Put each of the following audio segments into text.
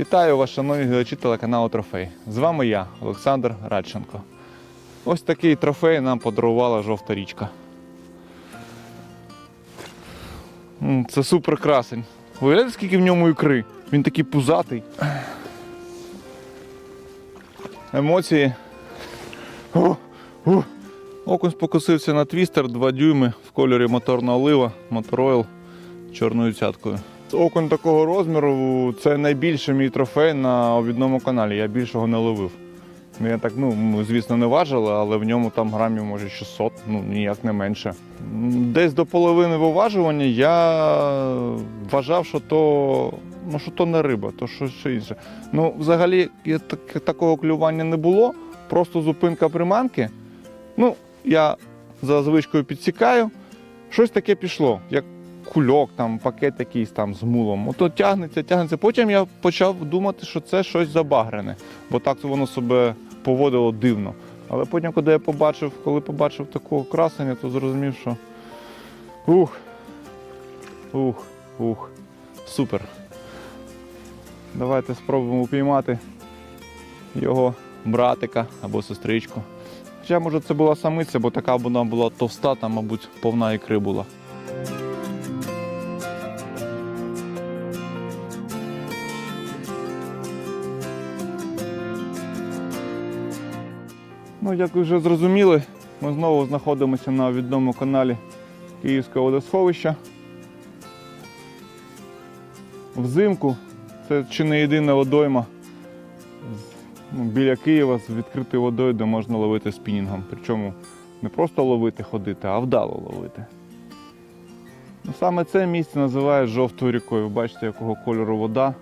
Вітаю вас, шановні глядачі телеканалу Трофей. З вами я, Олександр Радченко. Ось такий трофей нам подарувала жовта річка. Це супер красень. Уявляєте, скільки в ньому ікри? Він такий пузатий. Емоції. О, о. Окунь спокусився на твістер 2 дюйми в кольорі моторна олива, моторойл чорною цяткою. Окунь такого розміру це найбільший мій трофей на обідному каналі. Я більшого не ловив. Ну, Я так, ну, звісно, не важили, але в ньому там грамів може 600, ну ніяк не менше. Десь до половини виважування я вважав, що то, ну, що то не риба, то щось інше. Ну, взагалі, так, такого клювання не було, просто зупинка приманки. Ну, я за звичкою підсікаю, щось таке пішло, як кульок, там, пакет якийсь там з мулом. Ото тягнеться, тягнеться. Потім я почав думати, що це щось забагрене, бо так воно себе поводило дивно. Але потім, коли я побачив, коли побачив такого красення, то зрозумів, що ух, ух, ух, супер. Давайте спробуємо упіймати його братика або сестричку. Хоча, може, це була самиця, бо така вона була товста, там, мабуть, повна ікри була. Ну, як ви вже зрозуміли, ми знову знаходимося на відомому каналі Київського водосховища. Взимку це чи не єдина водойма ну, біля Києва з відкритою водою, де можна ловити спінінгом. Причому не просто ловити, ходити, а вдало ловити. Ну, саме це місце називають жовтою рікою. Бачите, якого кольору вода.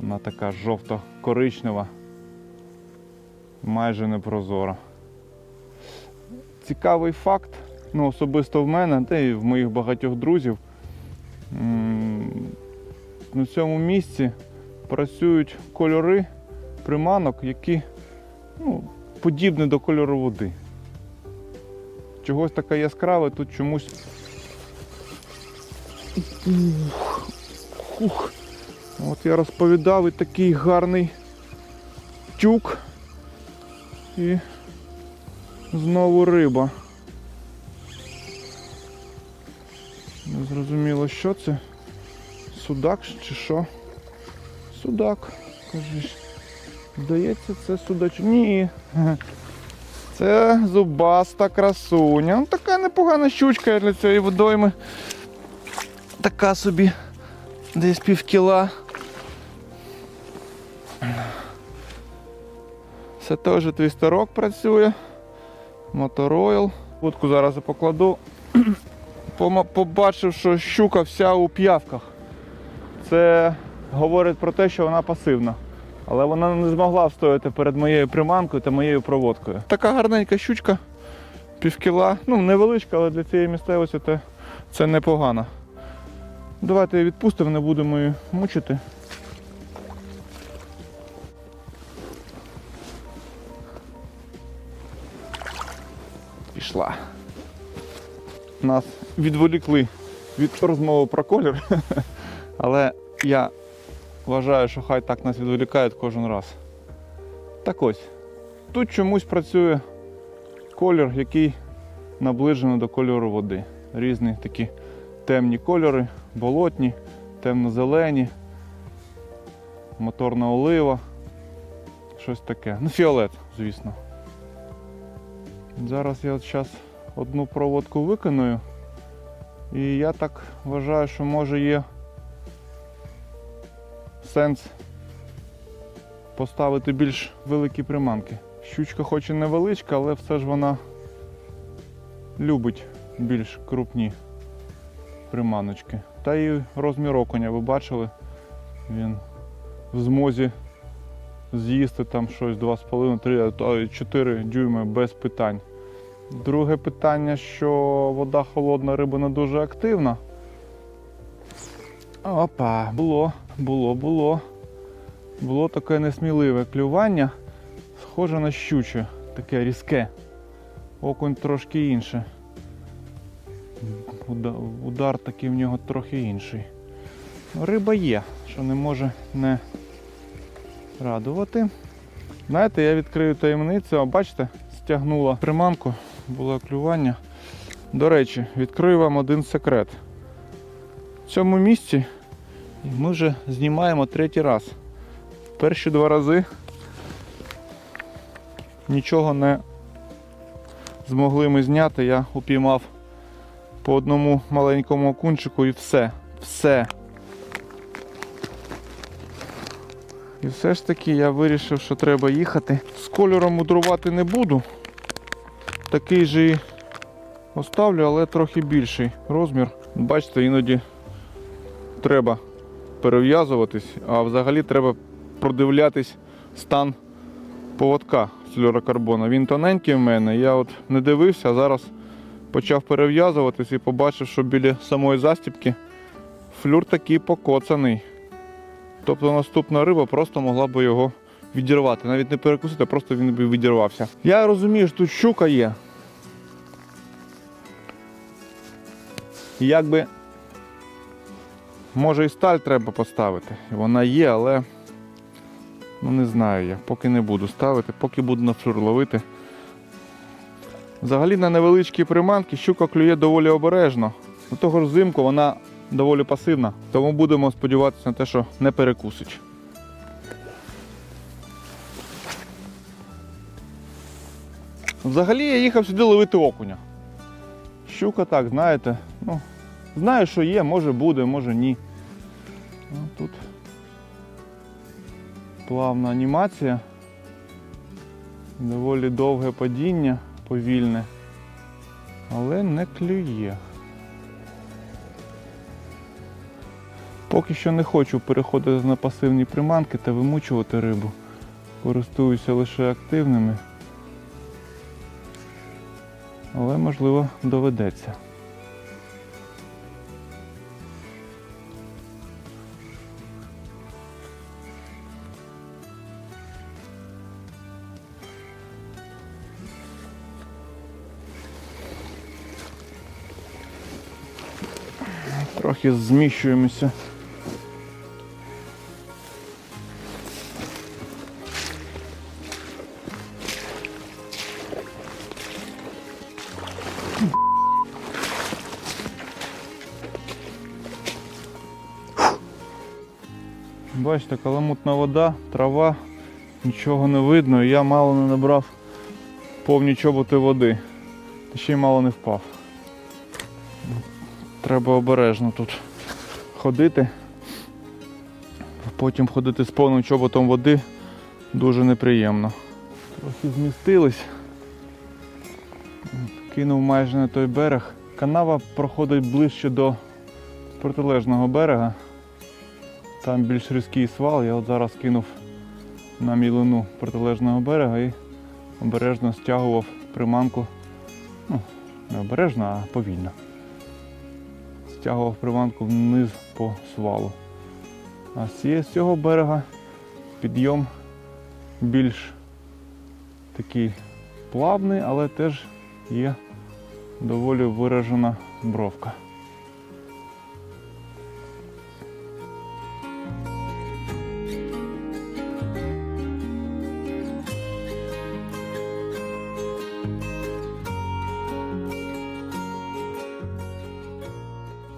Вона така жовто-коричнева майже непрозора. Цікавий факт, ну особисто в мене, та й в моїх багатьох друзів. На цьому місці працюють кольори приманок, які ну, подібні до кольору води. Чогось таке яскраве, тут чомусь. Ух, ух. От я розповідав і такий гарний тюк. І знову риба. Не зрозуміло, що це. Судак чи що? Судак, кажеш. Здається, це судач. Ні. Це зубаста красуня. Ну, така непогана щучка для цієї водойми. Така собі десь пів кіла. Це теж твістерок працює. Моторойл. Вудку зараз покладу. Побачив, що щука вся у п'явках. Це говорить про те, що вона пасивна. Але вона не змогла встояти перед моєю приманкою та моєю проводкою. Така гарненька щучка, півкіла. Ну, невеличка, але для цієї місцевості це, це непогано. Давайте її відпустимо, не будемо її мучити. Пішла. Нас відволікли від розмови про колір, але я вважаю, що хай так нас відволікають кожен раз. Так ось, тут чомусь працює колір, який наближений до кольору води. Різні такі темні кольори, болотні, темно-зелені, моторна олива, щось таке. Ну, фіолет, звісно. Зараз я от зараз одну проводку виконую. І я так вважаю, що може є сенс поставити більш великі приманки. Щучка хоч і невеличка, але все ж вона любить більш крупні приманочки. Та і розмір окуня, ви бачили, він в змозі з'їсти там щось 2,5-3, 4 дюйми без питань. Друге питання, що вода холодна, риба не дуже активна. Опа, було, було, було. Було таке несміливе клювання, схоже на щуче, таке різке. Окунь трошки інше. Удар такий в нього трохи інший. Риба є, що не може не радувати. Знаєте, я відкрию таємницю, а бачите, стягнула приманку, було клювання. До речі, відкрию вам один секрет. В цьому місці ми вже знімаємо третій раз. Перші два рази нічого не змогли ми зняти. Я упіймав по одному маленькому окунчику і все. Все. І все ж таки я вирішив, що треба їхати. З кольором мудрувати не буду. Такий же оставлю, але трохи більший розмір. Бачите, іноді треба перев'язуватись, а взагалі треба продивлятись стан поводка флюорокарбона. Він тоненький в мене. Я от не дивився, а зараз почав перев'язуватись і побачив, що біля самої застібки флюр такий покоцаний. Тобто наступна риба просто могла би його відірвати. Навіть не перекусити, а просто він би відірвався. Я розумію, що тут щука є. І Якби може і сталь треба поставити. Вона є, але ну не знаю я. Поки не буду ставити, поки буду на флюр ловити. Взагалі на невеличкі приманки щука клює доволі обережно. До того ж взимку вона доволі пасивна, тому будемо сподіватися на те, що не перекусить. Взагалі я їхав сюди ловити окуня. Щука так, знаєте, ну, знаю, що є, може буде, може ні. Ну, тут плавна анімація. Доволі довге падіння, повільне, але не клює. Поки що не хочу переходити на пасивні приманки та вимучувати рибу. Користуюся лише активними. Але можливо доведеться. Трохи зміщуємося. Бачите, каламутна вода, трава, нічого не видно, я мало не набрав повні чоботи води. Та ще й мало не впав. Треба обережно тут ходити. Потім ходити з повним чоботом води дуже неприємно. Трохи змістились. Кинув майже на той берег. Канава проходить ближче до протилежного берега. Там більш різкий свал. Я от зараз кинув на мілину протилежного берега і обережно стягував приманку. Ну, не обережно, а повільно. Стягував приманку вниз по свалу. А з цього берега підйом більш такий плавний, але теж є доволі виражена бровка.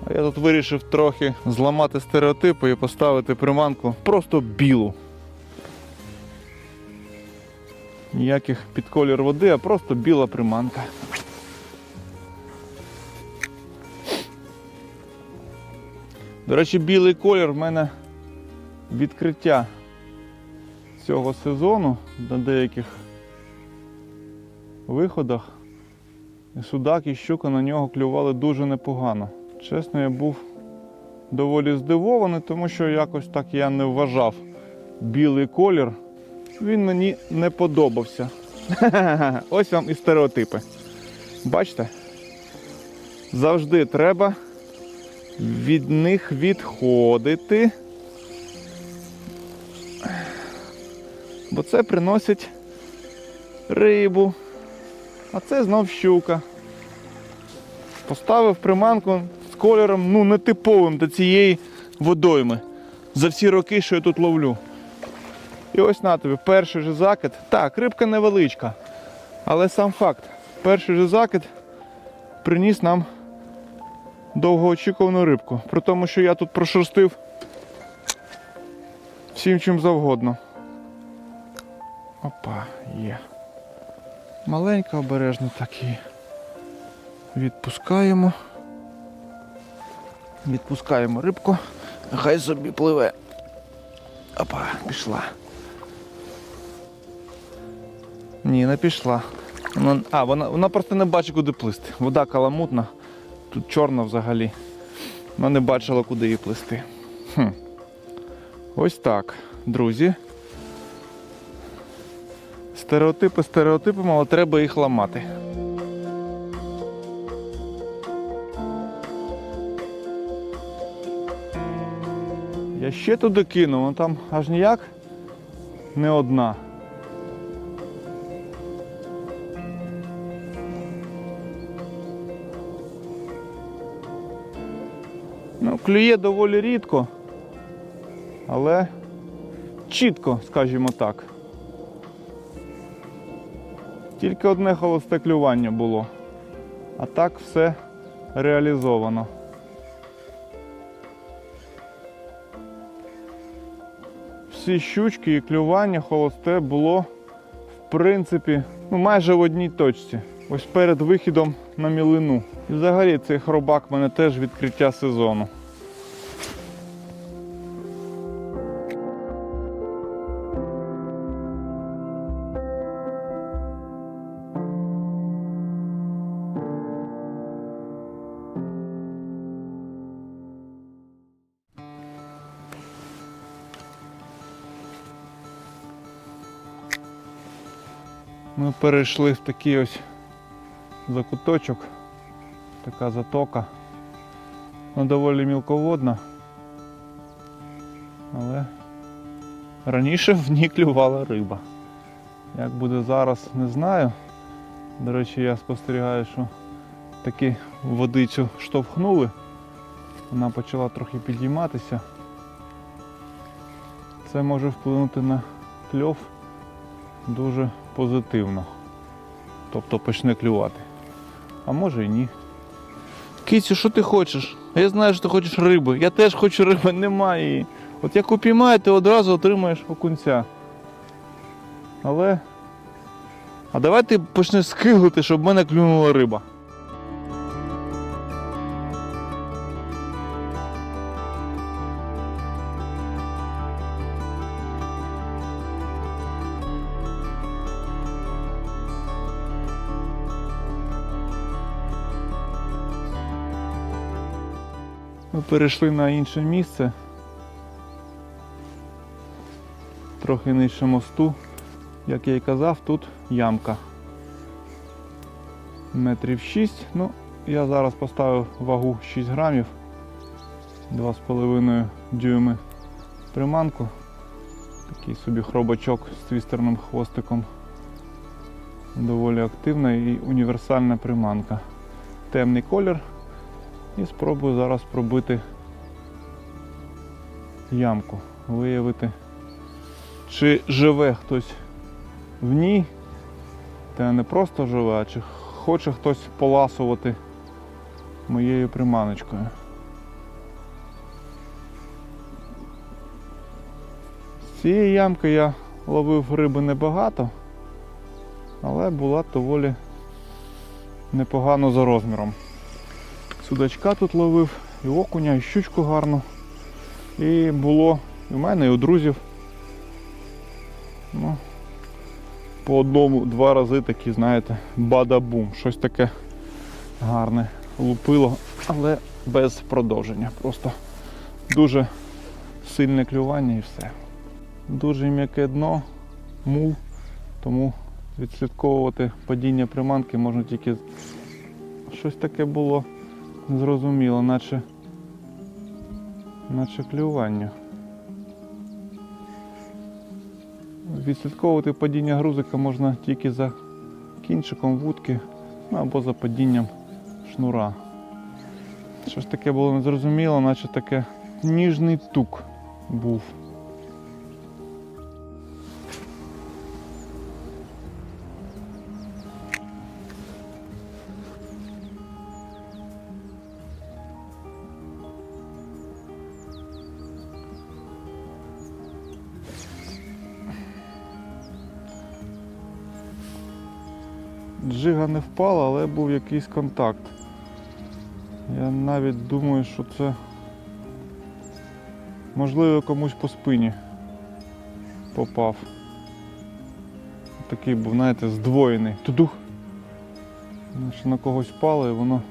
А я тут вирішив трохи зламати стереотипи і поставити приманку просто білу. Ніяких під колір води, а просто біла приманка. До речі, білий колір в мене відкриття цього сезону на деяких виходах. І судак і щука на нього клювали дуже непогано. Чесно, я був доволі здивований, тому що якось так я не вважав білий колір. Він мені не подобався. Ось вам і стереотипи. Бачите? Завжди треба від них відходити. Бо це приносить рибу. А це знов щука. Поставив приманку кольором ну, нетиповим до цієї водойми за всі роки, що я тут ловлю. І ось на тобі, перший же закид. Так, рибка невеличка. Але сам факт, перший же закид приніс нам довгоочікувану рибку. При тому, що я тут прошерстив всім чим завгодно. Опа, є. Маленько обережно так і відпускаємо. Відпускаємо рибку. Хай собі пливе. Опа, пішла. Ні, не пішла. Вона, а, вона, вона просто не бачить, куди плисти. Вода каламутна, тут чорна взагалі. Вона не бачила, куди її плисти. Хм. Ось так, друзі. Стереотипи стереотипами, але треба їх ламати. Я ще туди кину, вона там аж ніяк не одна. Ну, клює доволі рідко, але чітко, скажімо так. Тільки одне холосте клювання було. А так все реалізовано. Всі щучки і клювання холосте було в принципі ну, майже в одній точці. Ось перед вихідом на мілину. І взагалі цей хробак мене теж відкриття сезону. Ми перейшли в такий ось закуточок, така затока. Вона доволі мілководна, але раніше в ній клювала риба. Як буде зараз, не знаю. До речі, я спостерігаю, що таки водицю штовхнули. Вона почала трохи підійматися. Це може вплинути на кльов дуже позитивно. Тобто почне клювати. А може і ні. Кицю, що ти хочеш? Я знаю, що ти хочеш риби. Я теж хочу риби, немає її. От як упіймаю, ти одразу отримаєш окунця. Але. А давай ти почнеш скиглити, щоб в мене клюнула риба. Перейшли на інше місце. Трохи нижче мосту. Як я і казав, тут ямка. Метрів 6. Ну, я зараз поставив вагу 6 грамів. 2,5 дюйми приманку. Такий собі хробачок з твістерним хвостиком. Доволі активна і універсальна приманка. Темний колір. І спробую зараз пробити ямку, виявити, чи живе хтось в ній, та не просто живе, а чи хоче хтось поласувати моєю приманочкою. З цієї ямки я ловив риби небагато, але була доволі непогано за розміром. Судачка тут ловив, і окуня, і щучку гарну. І було і в мене, і у друзів. Ну, по одному-два рази такі, знаєте, бада-бум. Щось таке гарне лупило, але без продовження. Просто дуже сильне клювання і все. Дуже м'яке дно, мул, тому відслідковувати падіння приманки можна тільки щось таке було зрозуміло, наче, наче клювання. Відслідковувати падіння грузика можна тільки за кінчиком вудки ну, або за падінням шнура. Щось таке було незрозуміло, наче таке ніжний тук був. Не впала, але був якийсь контакт. Я навіть думаю, що це можливо комусь по спині попав. Такий був, знаєте, здвоєний. Тудух. Наче на когось впало і воно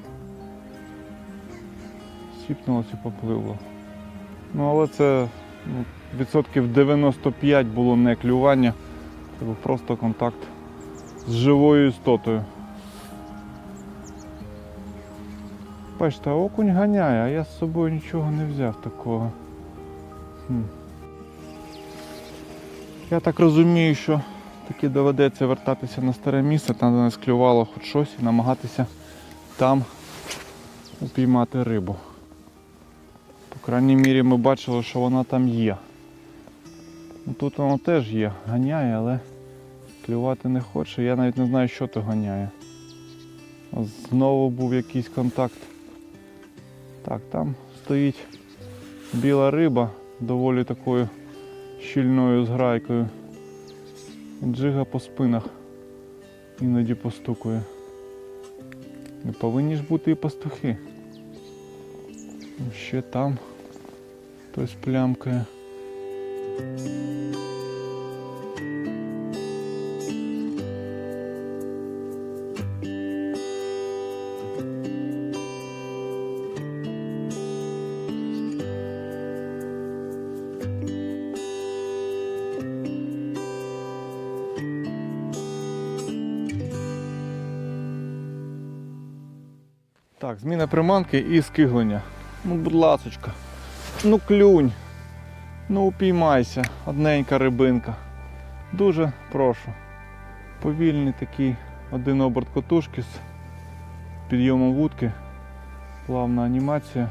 сіпнулося і попливло. Ну але це ну, відсотків 95 було не клювання, це був просто контакт з живою істотою. Бачите, окунь ганяє, а я з собою нічого не взяв такого. Хм. Я так розумію, що таки доведеться вертатися на старе місце, там де нас клювало хоч щось і намагатися там упіймати рибу. По крайній мірі ми бачили, що вона там є. Ну, Тут воно теж є, ганяє, але клювати не хоче. Я навіть не знаю, що то ганяє. Знову був якийсь контакт. Так, там стоїть біла риба, доволі такою щільною зграйкою. Джига по спинах іноді постукує. Не повинні ж бути і пастухи. Ще там хтось плямкає. Зміна приманки і скиглення. Ну, будь ласочка. Ну клюнь. Ну упіймайся, одненька рибинка. Дуже прошу. Повільний такий один оберт котушки з підйомом вудки. Плавна анімація.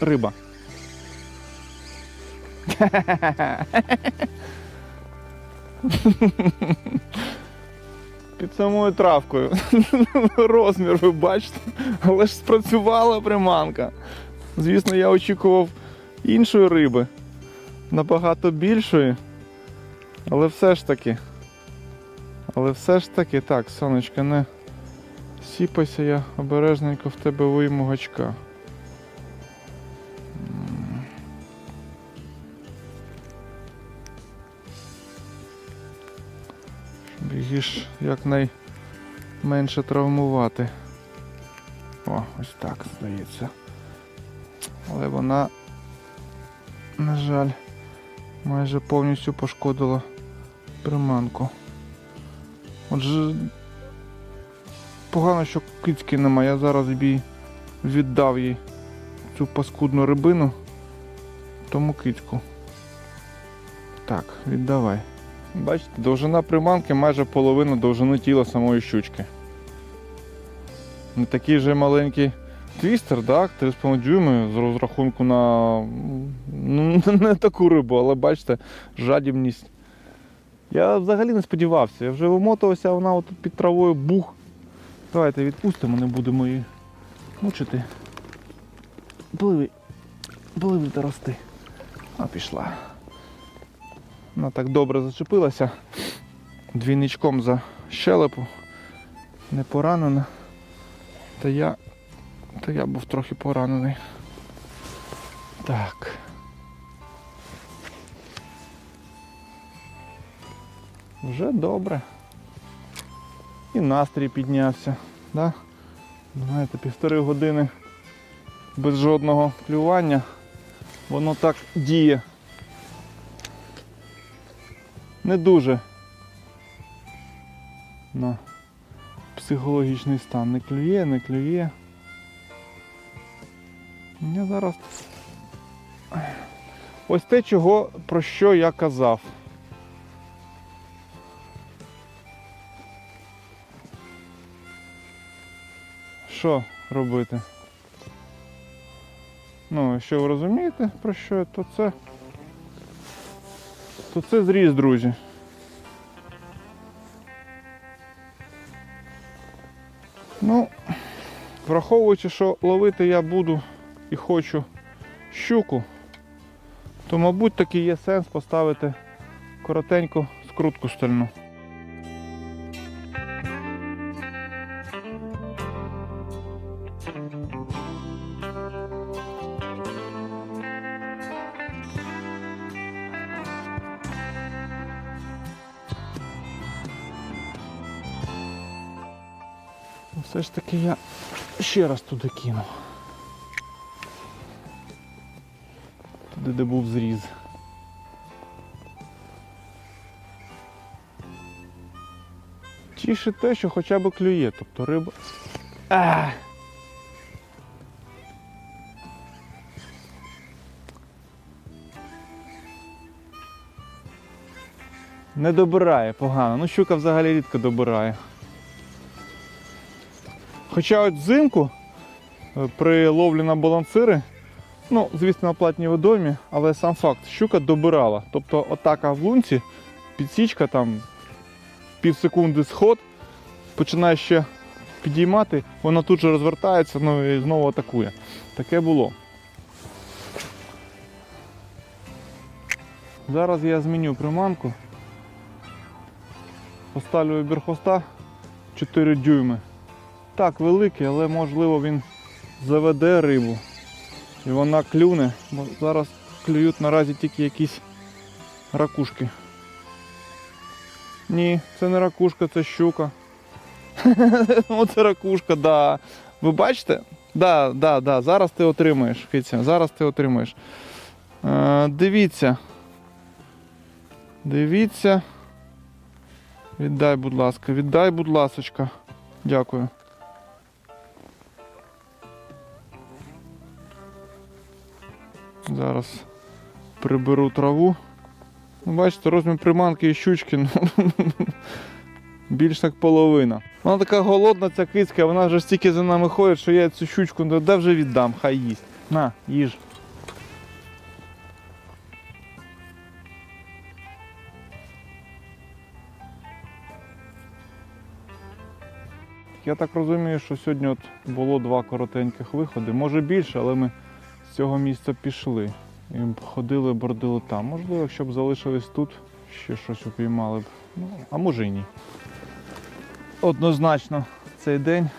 Риба. Під самою травкою. Розмір ви бачите, але ж спрацювала приманка. Звісно, я очікував іншої риби, набагато більшої. Але все ж таки. Але все ж таки, так, сонечка, не сіпайся, я обережненько в тебе вийму гачка. Її ж якнайменше травмувати. О, ось так здається. Але вона, на жаль, майже повністю пошкодила приманку. Отже, погано, що кицьки немає. Я зараз б віддав їй цю паскудну рибину, тому кицьку. Так, віддавай. Бачите, довжина приманки майже половина довжини тіла самої щучки. Не такий же маленький твістер, так, 3,5 дюйми з розрахунку на ну, не таку рибу, але бачите, жадібність. Я взагалі не сподівався, я вже вимотувався, а вона отут під травою бух. Давайте відпустимо, не будемо її мучити. Пливи, пливи та рости. А пішла. Вона так добре зачепилася. Двійничком за щелепу. Не поранена. Та я. Та я був трохи поранений. Так. Вже добре. І настрій піднявся. Да? Знаєте, півтори години без жодного клювання. Воно так діє. Не дуже на психологічний стан. Не клює, не клює. Я зараз. Ось те, чого, про що я казав. Що робити? Ну, якщо ви розумієте, про що то це. То це зріз, друзі. Ну, враховуючи, що ловити я буду і хочу щуку, то, мабуть, таки є сенс поставити коротеньку скрутку стальну. Ще раз туди кинув. Туди, де був зріз. Тіше те, що хоча б клює, тобто риба. А! Не добирає погано. Ну щука взагалі рідко добирає. Хоча от взимку е, при ловлі на балансири, ну, звісно, на платній водоймі, але сам факт, щука добирала. Тобто отака в лунці, підсічка там пів секунди сход, починає ще підіймати, вона тут же розвертається ну, і знову атакує. Таке було. Зараз я зміню приманку. Поставлю вибір 4 дюйми. Так, великий, але можливо він заведе рибу. І вона клюне, бо зараз клюють наразі тільки якісь ракушки. Ні, це не ракушка, це щука. Оце ракушка, да. Ви бачите? Да, да, да. Зараз ти отримаєш, Киця, зараз ти отримаєш. Е, дивіться. Дивіться. Віддай, будь ласка, віддай, будь ласочка. Дякую. Зараз приберу траву. Ну, Бачите, розмір приманки і щучки, ну, більш як половина. Вона така голодна, ця кицька, вона вже стільки за нами ходить, що я цю щучку ну, де вже віддам, хай їсть. На, їж. Я так розумію, що сьогодні от було два коротеньких виходи, може більше, але ми з цього місця пішли. І ходили, бордили там. Можливо, якщо б залишились тут, ще щось упіймали б. Ну, а може і ні. Однозначно, цей день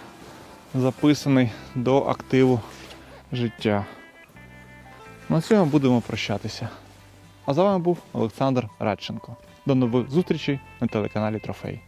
записаний до активу життя. На цьому будемо прощатися. А з вами був Олександр Радченко. До нових зустрічей на телеканалі Трофей.